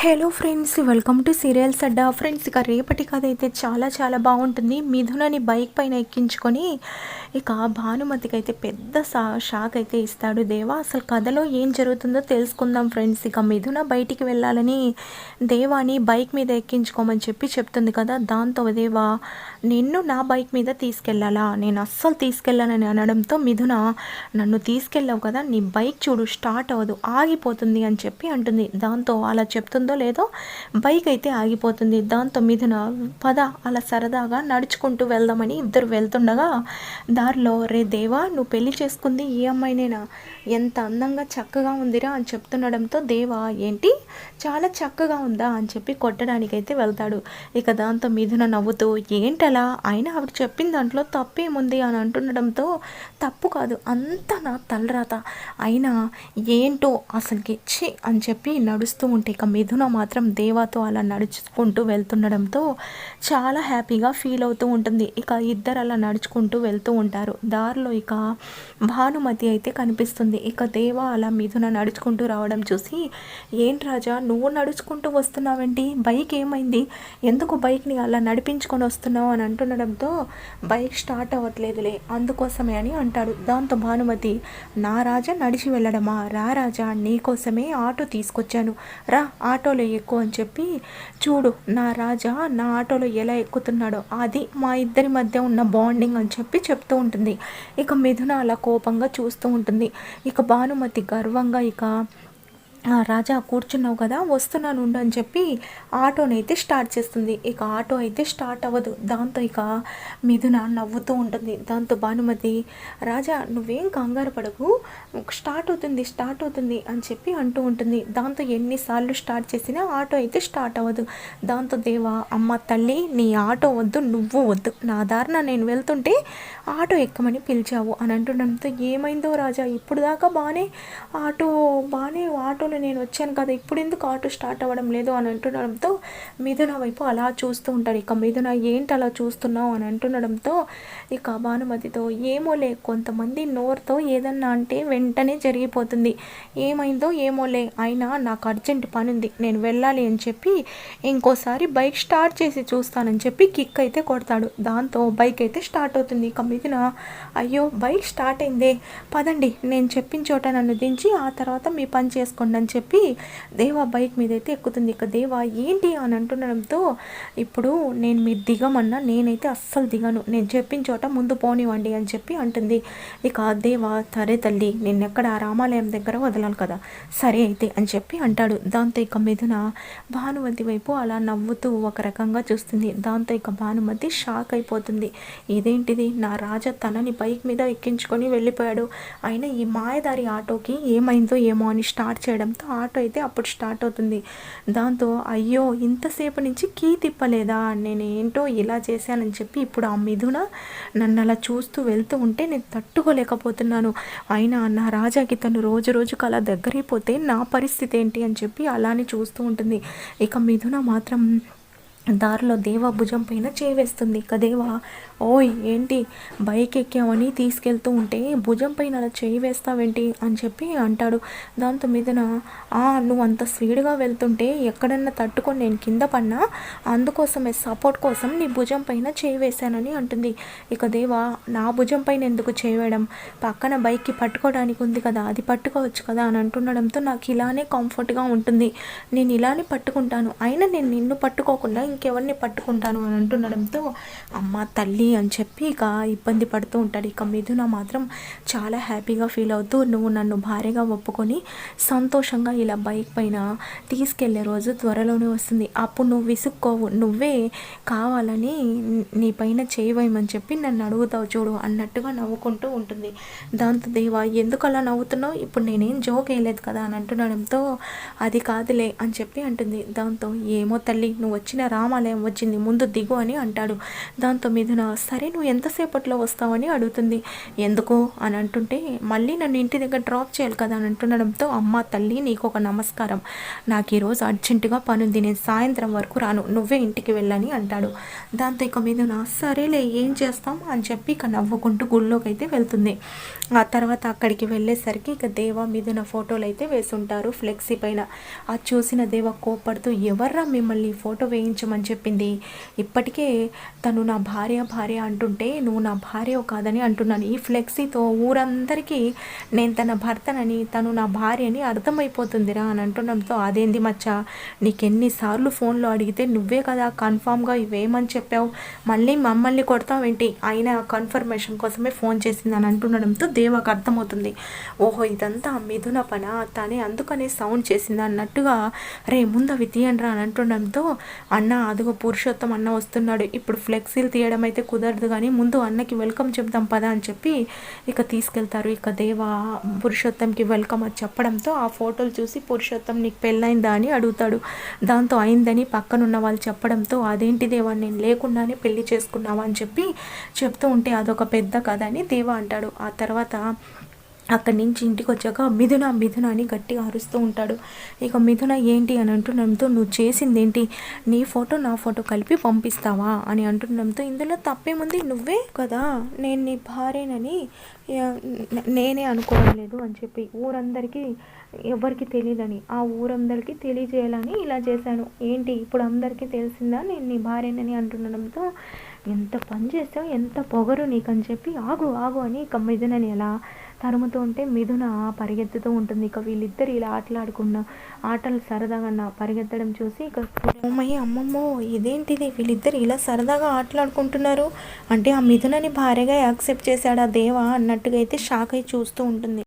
Hello friends welcome to serials Adda friends ఇక రేపటి కథ అయితే చాలా చాలా బాగుంటుంది. మిథునని బైక్ పైన ఎక్కించుకొని ఇక భానుమతికి అయితే పెద్ద సా షాక్ అయితే ఇస్తాడు దేవా. అసలు కథలో ఏం జరుగుతుందో తెలుసుకుందాం ఫ్రెండ్స్. ఇక మిథున బయటికి వెళ్ళాలని దేవాని బైక్ మీద ఎక్కించుకోమని చెప్పి చెప్తుంది కదా. దాంతో దేవా నిన్ను నా బైక్ మీద తీసుకెళ్ళాలా? నేను అస్సలు తీసుకెళ్ళానని అనడంతో మిథున నన్ను తీసుకెళ్ళావు కదా నీ బైక్ చూడు స్టార్ట్ అవ్వదు ఆగిపోతుంది అని చెప్పి అంటుంది. దాంతో అలా చెప్తుంది లేదో బైక్ అయితే ఆగిపోతుంది. దాంతో మీదన పద అలా సరదాగా నడుచుకుంటూ వెళ్దామని ఇద్దరు వెళ్తుండగా దారిలో రే దేవా నువ్వు పెళ్ళి చేసుకుంది ఈ అమ్మాయినేనా? ఎంత అందంగా చక్కగా ఉందిరా అని చెప్తుండడంతో దేవా ఏంటి? చాలా చక్కగా ఉందా అని చెప్పి కొట్టడానికైతే వెళ్తాడు. ఇక దాంతో మీదన నవ్వుతూ ఏంటలా? అయినా ఆవిడ చెప్పిన దాంట్లో తప్పేముంది అని అంటుండడంతో తప్పు కాదు అంతా నా తలరాత. అయినా ఏంటో అసలుకి గెచ్చి అని చెప్పి నడుస్తూ ఉంటే ఇక మిథున మాత్రం దేవాతో అలా నడుచుకుంటూ వెళ్తుండడంతో చాలా హ్యాపీగా ఫీల్ అవుతూ ఉంటుంది. ఇక ఇద్దరు అలా నడుచుకుంటూ వెళ్తూ ఉంటారు. దారిలో ఇక భానుమతి అయితే కనిపిస్తుంది. ఇక దేవ అలా మిథున నడుచుకుంటూ రావడం చూసి ఏంటి రాజా నువ్వు నడుచుకుంటూ వస్తున్నావేంటి? బైక్ ఏమైంది? ఎందుకు బైక్ని అలా నడిపించుకొని వస్తున్నావు? అని అంటుండడంతో బైక్ స్టార్ట్ అవ్వట్లేదులే అందుకోసమే అని అంటాడు. దాంతో భానుమతి నా రాజా నడిచి వెళ్ళడమా? రా రాజా నీకోసమే ఆటో తీసుకొచ్చాను. రా ఆటో ఆటోలో ఎక్కువ అని చెప్పి చూడు నా రాజా నా ఆటోలో ఎలా ఎక్కుతున్నాడో అది మా ఇద్దరి మధ్య ఉన్న బాండింగ్ అని చెప్పి చెప్తూ ఉంటుంది. ఇక మిథున అలా కోపంగా చూస్తూ ఉంటుంది. ఇక భానుమతి గర్వంగా ఇక రాజా కూర్చున్నావు కదా వస్తున్నాను ఉండు అని చెప్పి ఆటోని అయితే స్టార్ట్ చేస్తుంది. ఇక ఆటో అయితే స్టార్ట్ అవ్వదు. దాంతో ఇక మిథున నవ్వుతూ ఉంటుంది. దాంతో భానుమతి రాజా నువ్వేం కంగారు పడకు. స్టార్ట్ అవుతుంది స్టార్ట్ అవుతుంది అని చెప్పి అంటూ ఉంటుంది. దాంతో ఎన్నిసార్లు స్టార్ట్ చేసినా ఆటో అయితే స్టార్ట్ అవ్వదు. దాంతో దేవా అమ్మ తల్లి నీ ఆటో వద్దు నువ్వు వద్దు. నా దారిన నేను వెళ్తుంటే ఆటో ఎక్కమని పిలిచావు అని అంటుండడంతో ఏమైందో రాజా ఇప్పుడు దాకా బాగానే ఆటో బాగానే ఆటోలో నేను వచ్చాను కదా ఇప్పుడు ఎందుకు ఆటో స్టార్ట్ అవ్వడం లేదు అని అంటుండడంతో మిథున వైపు అలా చూస్తూ ఉంటాడు. ఇక మిథున ఏంటి అలా చూస్తున్నావు? అని అంటుండడంతో ఇక భానుమతితో ఏమోలే కొంతమంది నోరుతో ఏదన్నా అంటే వెంటనే జరిగిపోతుంది. ఏమైందో ఏమోలే అయినా నాకు అర్జెంట్ పని ఉంది నేను వెళ్ళాలి అని చెప్పి ఇంకోసారి బైక్ స్టార్ట్ చేసి చూస్తానని చెప్పి కిక్ అయితే కొడతాడు. దాంతో బైక్ అయితే స్టార్ట్ అవుతుంది. ఇక మిథున అయ్యో బైక్ స్టార్ట్ అయిందే. పదండి నేను చెప్పిన చోట నన్ను దించి ఆ తర్వాత మీ పని చేసుకోండి అని చెప్పి దేవా బైక్ మీద అయితే ఎక్కుతుంది. ఇక దేవా ఏంటి అని అంటుండడంతో ఇప్పుడు నేను మీరు దిగమన్నా నేనైతే అస్సలు దిగను. నేను చెప్పిన చోట ముందు పోనివ్వండి అని చెప్పి అంటుంది. ఇక దేవా సరే తల్లి నేను ఆ రామాలయం దగ్గర వదలాలి కదా? సరే అయితే అని చెప్పి అంటాడు. దాంతో ఇక మిథున భానుమతి వైపు అలా నవ్వుతూ ఒక రకంగా చూస్తుంది. దాంతో ఇక భానుమతి షాక్ అయిపోతుంది. ఇదేంటిది? నా రాజా తనని బైక్ మీద ఎక్కించుకొని వెళ్ళిపోయాడు. అయినా ఈ మాయదారి ఆటోకి ఏమైందో ఏమో అని స్టార్ట్ చేయడం చేయడంతో ఆటో అయితే అప్పుడు స్టార్ట్ అవుతుంది. దాంతో అయ్యో ఇంతసేపు నుంచి కీ తిప్పలేదా? నేను ఏంటో ఇలా చేశానని చెప్పి ఇప్పుడు ఆ మిథున నన్ను అలా చూస్తూ వెళ్తూ ఉంటే నేను తట్టుకోలేకపోతున్నాను. అయినా నా రాజాకి తను రోజు రోజుకు అలా దగ్గరైపోతే నా పరిస్థితి ఏంటి అని చెప్పి అలానే చూస్తూ ఉంటుంది. ఇక మిథున మాత్రం దారిలో దేవ భుజం పైన చేవేస్తుంది. ఇక దేవ ఓయ్ ఏంటి? బైక్ ఎక్కామని తీసుకెళ్తూ ఉంటే భుజం పైన అలా చేయి వేస్తావేంటి అని చెప్పి అంటాడు. దాంతో మీదన "ఆ, నువ్వు అంత స్పీడ్గా వెళ్తుంటే ఎక్కడన్నా తట్టుకొని నేను కింద పడినా? అందుకోసమే సపోర్ట్ కోసం నీ భుజం పైన చేయి వేశానని అంటుంది. ఇక దేవా నా భుజం పైన ఎందుకు చేయడం పక్కన బైక్కి పట్టుకోవడానికి ఉంది కదా అది పట్టుకోవచ్చు కదా అని అంటుండడంతో నాకు ఇలానే కంఫర్ట్గా ఉంటుంది. నేను ఇలానే పట్టుకుంటాను. అయినా నేను నిన్ను పట్టుకోకుండా ఇంకెవరిని పట్టుకుంటాను అని అంటుండడంతో అమ్మ తల్లి అని చెప్పి ఇక ఇబ్బంది పడుతూ ఉంటాడు. ఇక మిథున మాత్రం చాలా హ్యాపీగా ఫీల్ అవుతూ నువ్వు నన్ను భారీగా ఒప్పుకొని సంతోషంగా ఇలా బైక్ పైన తీసుకెళ్ళే రోజు త్వరలోనే వస్తుంది. అప్పుడు నువ్వు విసుక్కోవు. నువ్వే కావాలని నీ పైన చేయవేయమని చెప్పి నన్ను అడుగుతావు చూడు అన్నట్టుగా నవ్వుకుంటూ ఉంటుంది. దాంతో దేవా ఎందుకు అలా నవ్వుతున్నావు? ఇప్పుడు నేనేం జోక్ వేయలేదు కదా అని అంటుండడంతో అది కాదులే అని చెప్పి అంటుంది. దాంతో ఏమో తల్లి నువ్వు వచ్చిన రామాలయం వచ్చింది. ముందు దిగు అని అంటాడు. దాంతో మిథున సరే నువ్వు ఎంతసేపట్లో వస్తావని అడుగుతుంది. ఎందుకు? అని అంటుంటే మళ్ళీ నన్ను ఇంటి దగ్గర డ్రాప్ చేయాలి కదా అని అంటుండడంతో అమ్మ తల్లి నీకు ఒక నమస్కారం. నాకు ఈరోజు అర్జెంటుగా పనుంది నేను సాయంత్రం వరకు రాను నువ్వే ఇంటికి వెళ్ళని అంటాడు. దాంతో ఇక మిథున సరేలే ఏం చేస్తాం? అని చెప్పి ఇక నవ్వుకుంటూ గుళ్ళోకి అయితే వెళ్తుంది. ఆ తర్వాత అక్కడికి వెళ్ళేసరికి ఇక దేవ మీదున ఫోటోలు అయితే వేసుంటారు ఫ్లెక్సీ పైన. అది చూసిన దేవ కోపడుతూ ఎవర్రా మిమ్మల్ని ఫోటో వేయించమని చెప్పింది? ఇప్పటికే తను నా భార్య భార్య అంటుంటే నువ్వు నా భార్య కాదని అంటున్నాను. ఈ ఫ్లెక్సీతో ఊరందరికీ నేను తన భర్తనని తను నా భార్య అని అర్థమైపోతుందిరా అని అంటుండడంతో అదేంది మచ్చ నీకెన్నిసార్లు ఫోన్లో అడిగితే నువ్వే కదా కన్ఫామ్గా ఇవేమని చెప్పావు? మళ్ళీ మమ్మల్ని కొడతావేంటి? ఆయన కన్ఫర్మేషన్ కోసమే ఫోన్ చేసింది అని అంటుండడంతో దేవకు అర్థమవుతుంది. ఓహో ఇదంతా మిథున పన? తనే అందుకనే సౌండ్ చేసింది అన్నట్టుగా రే ముందు అవి తీయండిరా అని అంటుండడంతో అన్న అదిగో పురుషోత్తం అన్న వస్తున్నాడు. ఇప్పుడు ఫ్లెక్సీలు తీయడం అయితే కుదరదు కానీ ముందు అన్నకి వెల్కమ్ చెప్దాం పదా అని చెప్పి ఇక తీసుకెళ్తారు. ఇక దేవ పురుషోత్తంకి వెల్కమ్ అని చెప్పడంతో ఆ ఫోటోలు చూసి పురుషోత్తం నీకు పెళ్ళైందా? అని అడుగుతాడు. దాంతో అయిందని పక్కనున్న వాళ్ళు చెప్పడంతో అదేంటి దేవా నేను లేకుండానే పెళ్ళి చేసుకున్నావా? అని చెప్పి చెప్తూ ఉంటే అదొక పెద్ద కథ అని దేవ అంటాడు. ఆ తర్వాత అక్కడి నుంచి ఇంటికి వచ్చాక మిథున మిథున అని గట్టిగా అరుస్తూ ఉంటాడు. ఇక మిథున ఏంటి అని అంటుండడంతో నువ్వు చేసింది ఏంటి నీ ఫోటో నా ఫోటో కలిపి పంపిస్తావా? అని అంటుండడంతో ఇందులో తప్పేముంది? నువ్వే కదా? నేను నీ భార్యనని నేనే అనుకోవడం లేదు అని చెప్పి ఊరందరికీ ఎవరికి తెలియదని ఆ ఊరందరికీ తెలియజేయాలని ఇలా చేశాను. ఏంటి? ఇప్పుడు అందరికీ తెలిసిందా? నేను నీ భార్యనని అంటుండడంతో ఎంత పని చేసావు? ఎంత పొగరు నీకని చెప్పి ఆగు ఆగు అని ఇక మిథునని ఎలా తరుముతూ ఉంటే మిథున పరిగెత్తుతూ ఉంటుంది. ఇక వీళ్ళిద్దరు ఇలా ఆటలాడుకున్న ఆటలు సరదాగా నా పరిగెత్తడం చూసి ఇక అమ్మయ్య అమ్మమ్మో ఇదేంటిది? వీళ్ళిద్దరు ఇలా సరదాగా ఆటలాడుకుంటున్నారు? అంటే ఆ మిథునని భార్యగా యాక్సెప్ట్ చేశాడా దేవా అన్నట్టుగా అయితే షాక్ అయి చూస్తూ ఉంటుంది.